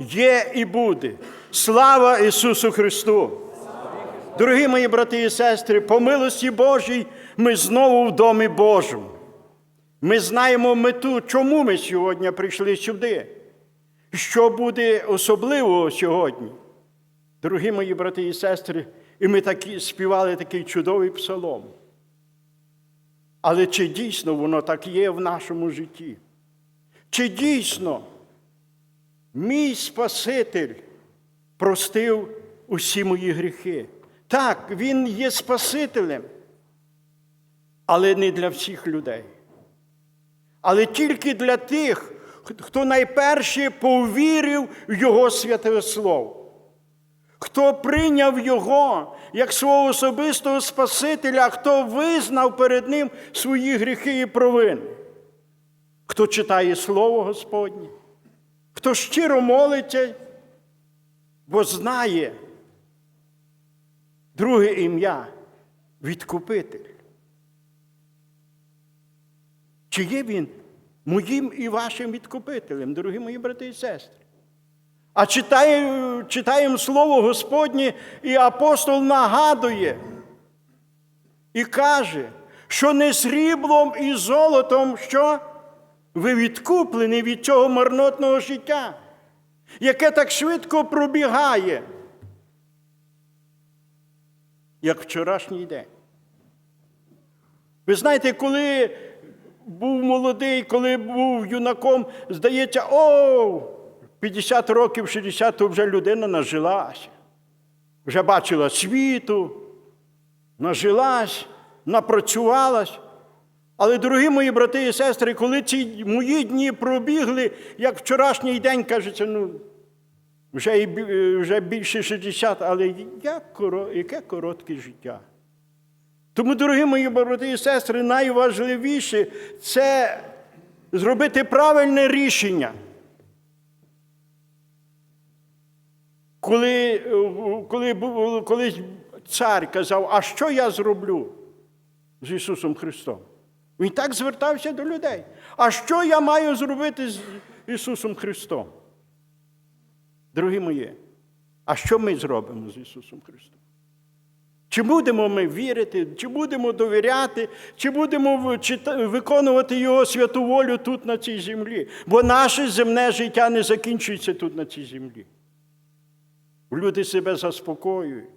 є і буде. Слава Ісусу Христу! Дорогі мої брати і сестри, по милості Божій ми знову в домі Божому. Ми знаємо мету, чому ми сьогодні прийшли сюди. Що буде особливого сьогодні? Дорогі мої брати і сестри, і ми такі, співали такий чудовий псалом. Але чи дійсно воно так є в нашому житті? Чи дійсно мій Спаситель простив усі мої гріхи? Так, Він є Спасителем, але не для всіх людей. Але тільки для тих, хто найперше повірив в Його святе Слово хто прийняв Його як свого особистого Спасителя, хто визнав перед Ним свої гріхи і провини, хто читає Слово Господнє, хто щиро молиться, бо знає друге ім'я відкупитель. Чи є він моїм і вашим відкупителем, дорогі мої брати і сестри? А читаємо, читаємо Слово Господнє, і апостол нагадує і каже, що не сріблом і золотом, що ви відкуплені від цього марнотного життя, яке так швидко пробігає, як вчорашній день. Ви знаєте, коли був молодий, коли був юнаком, здається, о, 50 років, 60, то вже людина нажилася. Вже бачила світу, нажилась, напрацювалась. Але, дорогі мої брати і сестри, коли ці мої дні пробігли, як вчорашній день, кажеться, ну, вже, вже більше 60, але яке коротке життя. Тому, дорогі мої брати і сестри, найважливіше це зробити правильне рішення. Коли, коли колись цар казав, а що я зроблю з Ісусом Христом? Він так звертався до людей. А що я маю зробити з Ісусом Христом? Дорогі мої, а що ми зробимо з Ісусом Христом? Чи будемо ми вірити, чи будемо довіряти, чи будемо виконувати Його святу волю тут на цій землі? Бо наше земне життя не закінчується тут на цій землі. Люди себе заспокоюють.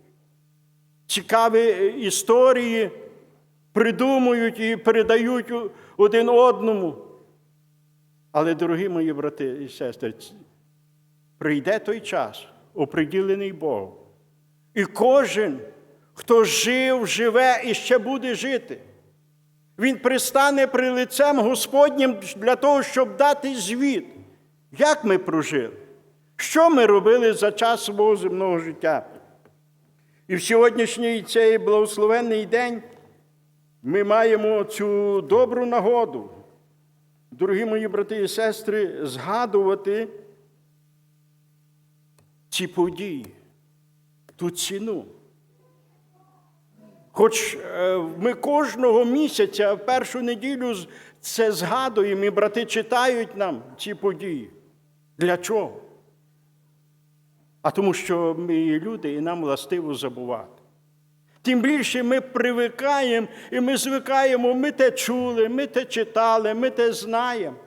Цікаві е, історії придумують і передають один одному. Але, дорогі мої брати і сестри, прийде той час, оприділений Богом. І кожен, хто жив, живе і ще буде жити, він пристане при лицем Господнім для того, щоб дати звіт, як ми прожили. Що ми робили за час свого земного життя? І в сьогоднішній цей благословенний день ми маємо цю добру нагоду, дорогі мої брати і сестри, згадувати ці події, ту ціну. Хоч е, ми кожного місяця в першу неділю це згадуємо, і брати читають нам ці події. Для чого? а тому, що ми люди і нам властиво забувати. Тим більше ми привикаємо і ми звикаємо, ми те чули, ми те читали, ми те знаємо.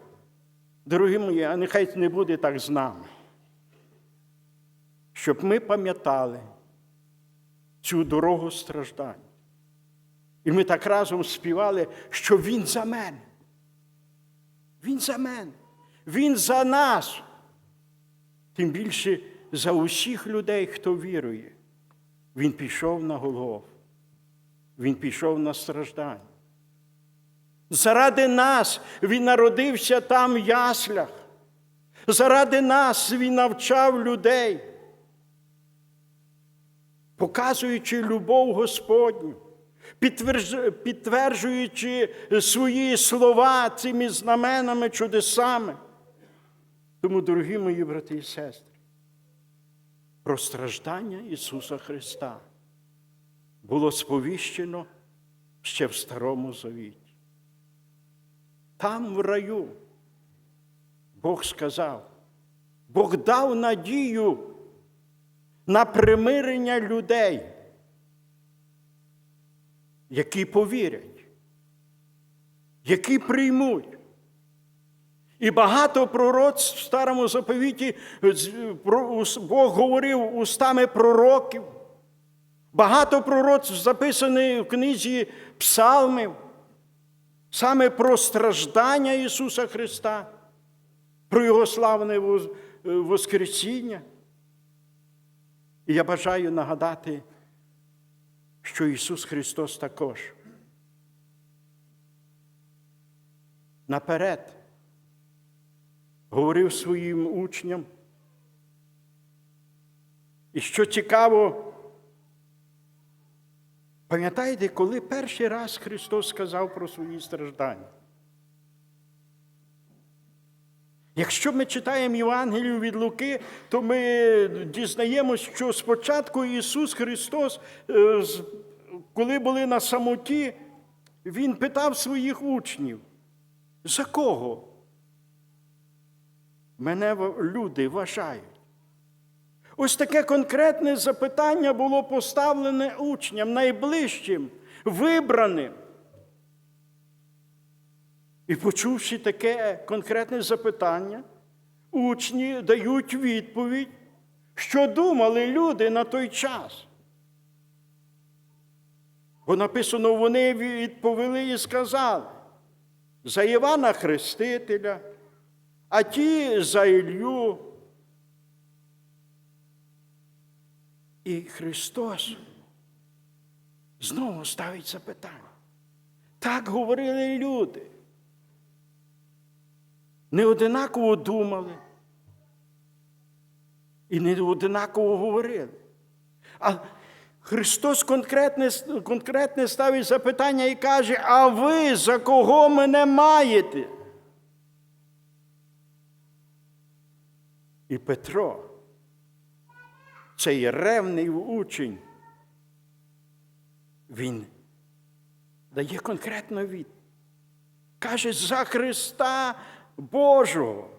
Дорогі мої, а нехай не буде так з нами. Щоб ми пам'ятали цю дорогу страждань. І ми так разом співали, що Він за мене. Він за мене. Він за нас. Тим більше за усіх людей, хто вірує. Він пішов на Голгоф. Він пішов на страждання. Заради нас Він народився там в яслях. Заради нас Він навчав людей, показуючи любов Господню, підтверджуючи свої слова цими знаменами, чудесами. Тому, дорогі мої брати і сестри, про страждання Ісуса Христа було сповіщено ще в Старому Завіті. Там, в раю, Бог сказав, Бог дав надію на примирення людей, які повірять, які приймуть. І багато пророцтв в старому заповіті про- ус- Бог говорив устами пророків. Багато пророцтв записані в книзі Псалмів, саме про страждання Ісуса Христа, про Його славне е, Воскресіння. І я бажаю нагадати, що Ісус Христос також наперед говорив своїм учням. І що цікаво, пам'ятаєте, коли перший раз Христос сказав про свої страждання? Якщо ми читаємо Євангелію від Луки, то ми дізнаємось, що спочатку Ісус Христос, е, коли були на самоті, Він питав своїх учнів, за кого мене люди вважають? Ось таке конкретне запитання було поставлене учням, найближчим, вибраним. І почувши таке конкретне запитання, учні дають відповідь, що думали люди на той час. Бо написано, вони відповіли і сказали за Івана Хрестителя, а ті за Ілью. І Христос знову ставить запитання. Так говорили люди. Не одинаково думали. І не одинаково говорили. А Христос конкретне, конкретне ставить запитання і каже: А ви за кого мене маєте? І Петро, цей ревний учень, він дає конкретну відповідь. Каже, за Христа Божого.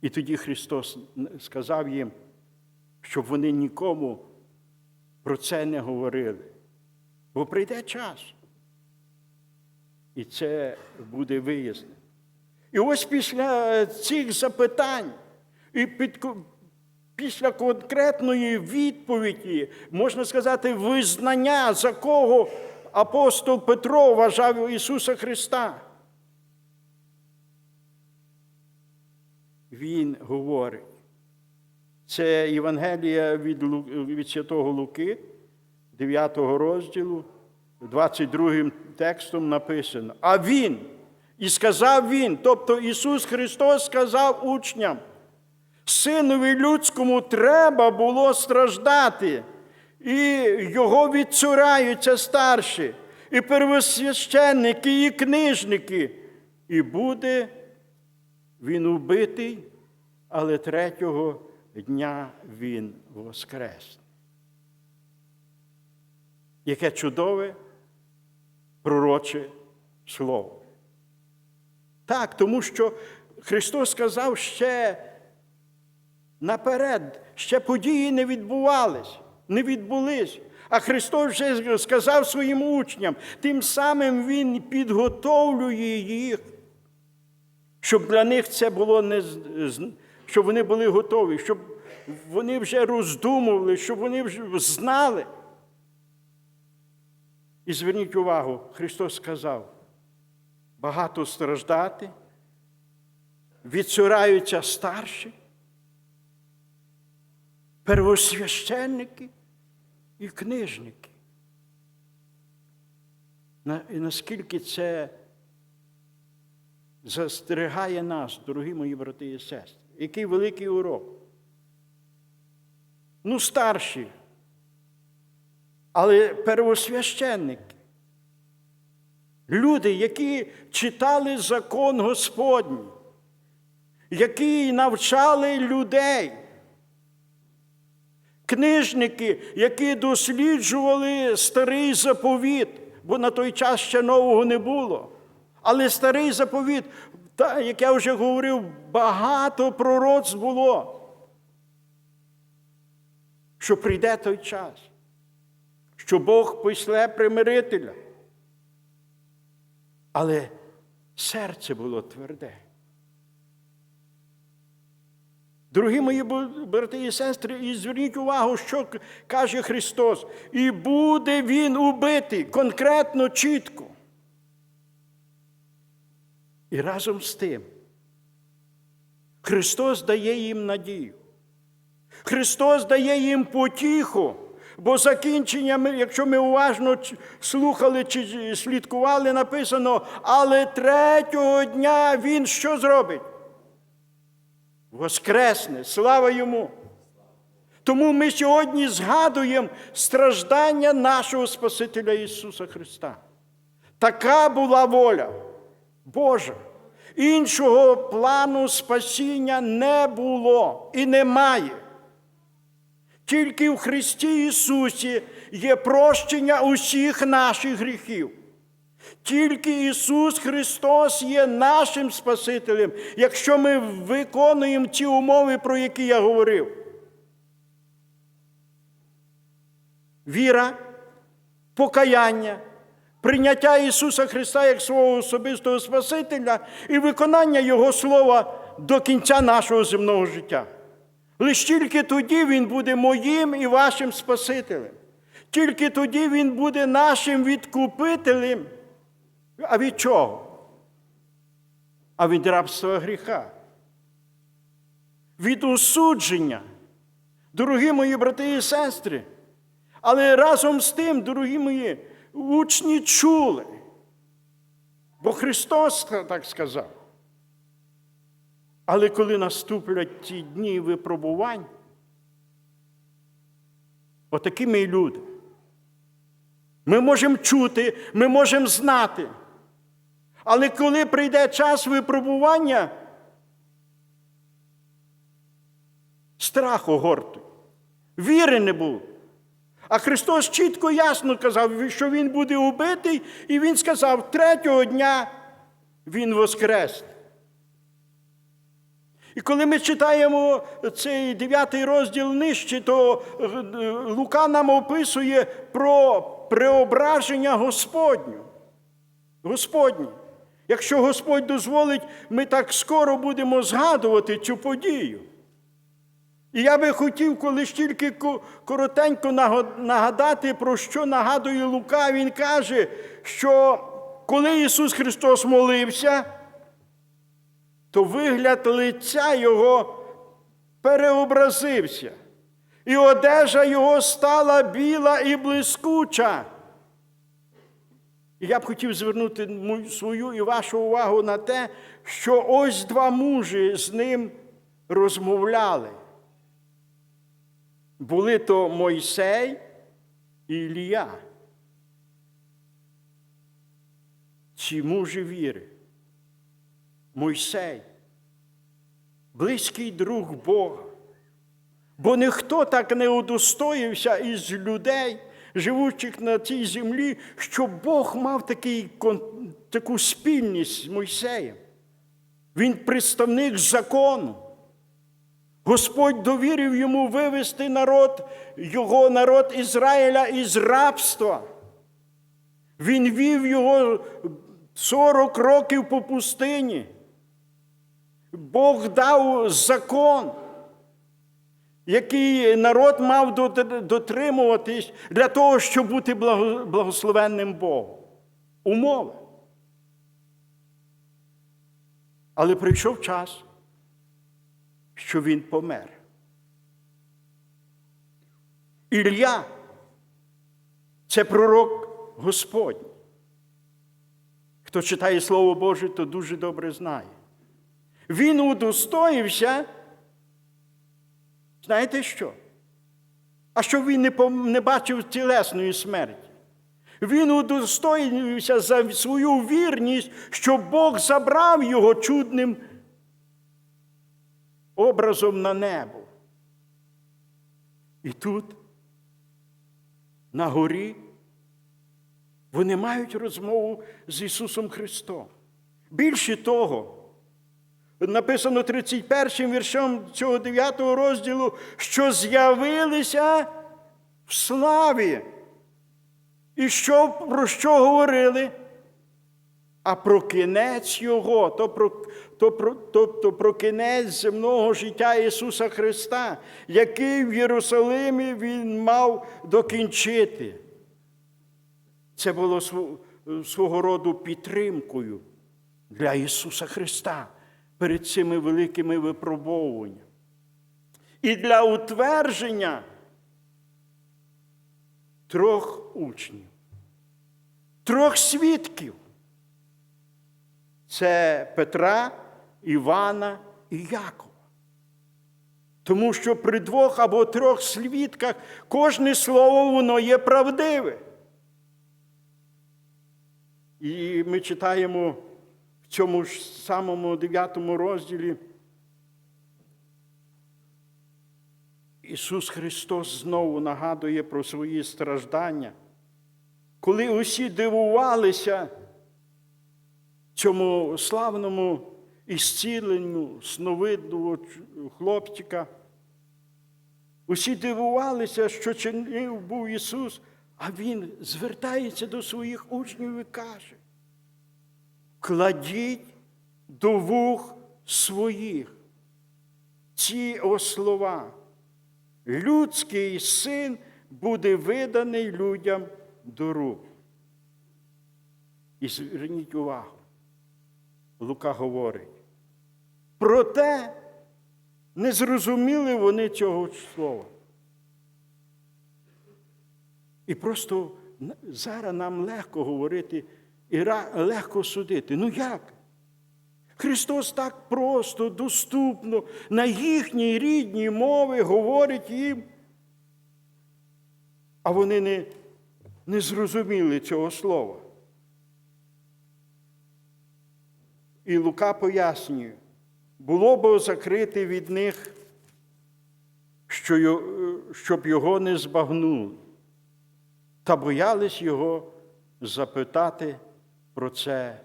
І тоді Христос сказав їм, щоб вони нікому про це не говорили. Бо прийде час. І це буде вияснено. І ось після цих запитань, і під, після конкретної відповіді, можна сказати, визнання, за кого апостол Петро вважав Ісуса Христа. Він говорить. Це Євангелія від, від Святого Луки, 9 розділу, 22 текстом написано. А Він, і сказав Він, тобто Ісус Христос сказав учням, Синові людському треба було страждати, і його відцураються старші, і первосвященники, і книжники, і буде він убитий, але третього дня він воскресне. Яке чудове пророче слово. Так, тому що Христос сказав ще наперед, ще події не відбувались, не відбулись. А Христос вже сказав своїм учням, тим самим Він підготовлює їх щоб для них це було не щоб вони були готові, щоб вони вже роздумували, щоб вони вже знали. І зверніть увагу, Христос сказав: багато страждати, відсураються старші, первосвященники і книжники. І наскільки це застерігає нас, дорогі мої брати і сестри. Який великий урок. Ну, старші, але первосвященники. Люди, які читали закон Господній, які навчали людей. Книжники, які досліджували старий заповіт, бо на той час ще нового не було. Але старий заповіт, Та, як я вже говорив, багато пророцтв було, що прийде той час, що Бог пошле примирителя. Але серце було тверде. Дорогі мої брати і сестри, і зверніть увагу, що каже Христос. І буде Він убитий конкретно, чітко. І разом з тим Христос дає їм надію. Христос дає їм потіху, бо закінчення, якщо ми уважно слухали чи слідкували, написано, але третього дня Він що зробить? Воскресне, слава йому. Тому ми сьогодні згадуємо страждання нашого Спасителя Ісуса Христа. Така була воля Божа. Іншого плану спасіння не було і немає. Тільки в Христі Ісусі є прощення усіх наших гріхів. Тільки Ісус Христос є нашим Спасителем, якщо ми виконуємо ті умови, про які я говорив. Віра, покаяння, прийняття Ісуса Христа як свого особистого Спасителя і виконання Його Слова до кінця нашого земного життя. Лише тільки тоді Він буде моїм і вашим Спасителем. Тільки тоді Він буде нашим відкупителем. А від чого? А від рабства гріха. Від осудження. Дорогі мої брати і сестри. Але разом з тим, дорогі мої, учні чули. Бо Христос так сказав. Але коли наступлять ті дні випробувань, отакі ми люди. Ми можемо чути, ми можемо знати. Але коли прийде час випробування, страх огортує. Віри не було. А Христос чітко ясно казав, що Він буде убитий, і Він сказав, третього дня Він воскресне. І коли ми читаємо цей дев'ятий розділ нижче, то е, Лука нам описує про преображення Господню. Господнє. Якщо Господь дозволить, ми так скоро будемо згадувати цю подію. І я би хотів, коли ж тільки коротенько нагадати, про що нагадує Лука, він каже, що коли Ісус Христос молився, то вигляд лиця Його переобразився, і одежа Його стала біла і блискуча. Я б хотів звернути свою і вашу увагу на те, що ось два мужі з ним розмовляли. Були то Мойсей і Ілія. Ці мужі віри. Мойсей, близький друг Бога. Бо ніхто так не удостоївся із людей, живучих на цій землі, що Бог мав такий, таку спільність з Мойсеєм. Він представник закону. Господь довірив йому вивести народ, його народ Ізраїля із рабства. Він вів його 40 років по пустині. Бог дав закон, який народ мав дотримуватись для того, щоб бути благословенним Богом. Умови. Але прийшов час, що він помер. Ілля це пророк Господній. Хто читає Слово Боже, то дуже добре знає. Він удостоївся, знаєте що? А що він не, не бачив тілесної смерті? Він удостоївся за свою вірність, що Бог забрав його чудним образом на небо. І тут, на горі, вони мають розмову з Ісусом Христом. Більше того, написано 31 віршом цього 9 розділу, що з'явилися в славі. І що, про що говорили? А про кінець Його, то про, то, про, тобто про кінець земного життя Ісуса Христа, який в Єрусалимі Він мав докінчити. Це було свого роду підтримкою для Ісуса Христа перед цими великими випробовуваннями. І для утвердження трьох учнів, трьох свідків. Це Петра, Івана і Якова. Тому що при двох або трьох свідках кожне слово воно є правдиве. І ми читаємо в цьому ж самому 9 розділі. Ісус Христос знову нагадує про свої страждання, коли усі дивувалися цьому славному ісціленню сновидного хлопчика. Усі дивувалися, що чинив був Ісус, а Він звертається до своїх учнів і каже: кладіть до вух своїх ці о слова. Людський син буде виданий людям до рук. І зверніть увагу, Лука говорить. Проте не зрозуміли вони цього слова. І просто зараз нам легко говорити і легко судити. Ну як? Христос так просто, доступно, на їхній рідній мові говорить їм, а вони не, не зрозуміли цього слова. І Лука пояснює, було б закрити від них, щоб його не збагнули, та боялись його запитати про це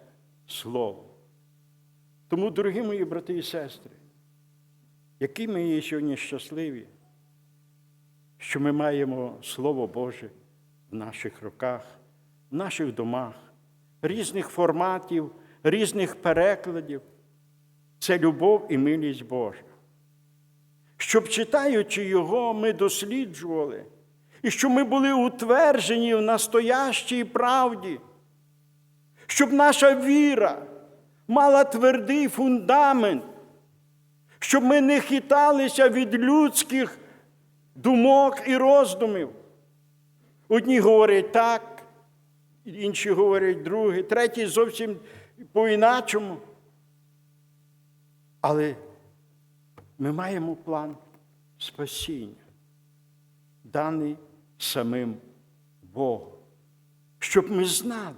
слово. Тому, дорогі мої брати і сестри, які ми є сьогодні щасливі, що ми маємо Слово Боже в наших руках, в наших домах, різних форматів, різних перекладів. Це любов і милість Божа. Щоб, читаючи Його, ми досліджували, і щоб ми були утверджені в настоящій правді, щоб наша віра мала твердий фундамент, щоб ми не хиталися від людських думок і роздумів. Одні говорять так, інші говорять друге, треті зовсім по-іначому. Але ми маємо план спасіння, даний самим Богом, щоб ми знали,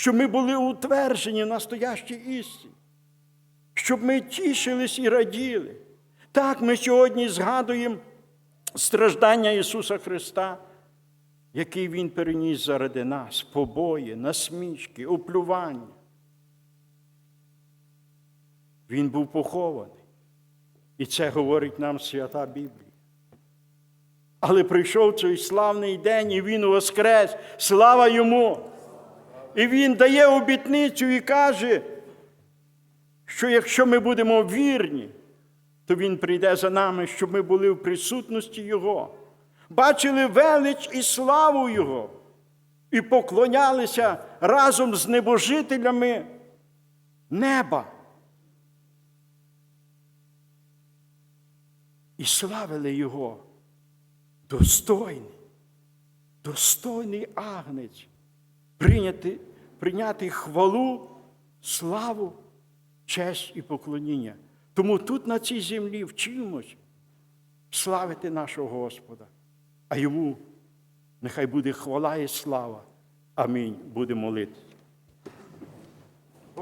щоб ми були утверджені в настоящій істині, щоб ми тішились і раділи. Так, ми сьогодні згадуємо страждання Ісуса Христа, який Він переніс заради нас, побої, насмішки, оплювання. Він був похований. І це говорить нам свята Біблія. Але прийшов цей славний день, і Він воскрес. Слава йому! І Він дає обітницю і каже, що якщо ми будемо вірні, то Він прийде за нами, щоб ми були в присутності Його, бачили велич і славу Його, і поклонялися разом з небожителями неба. І славили Його. Достойний, достойний агнець, прийняти, прийняти хвалу, славу, честь і поклоніння. Тому тут, на цій землі, вчимось славити нашого Господа, а йому нехай буде хвала і слава. Амінь. Будемо молитися.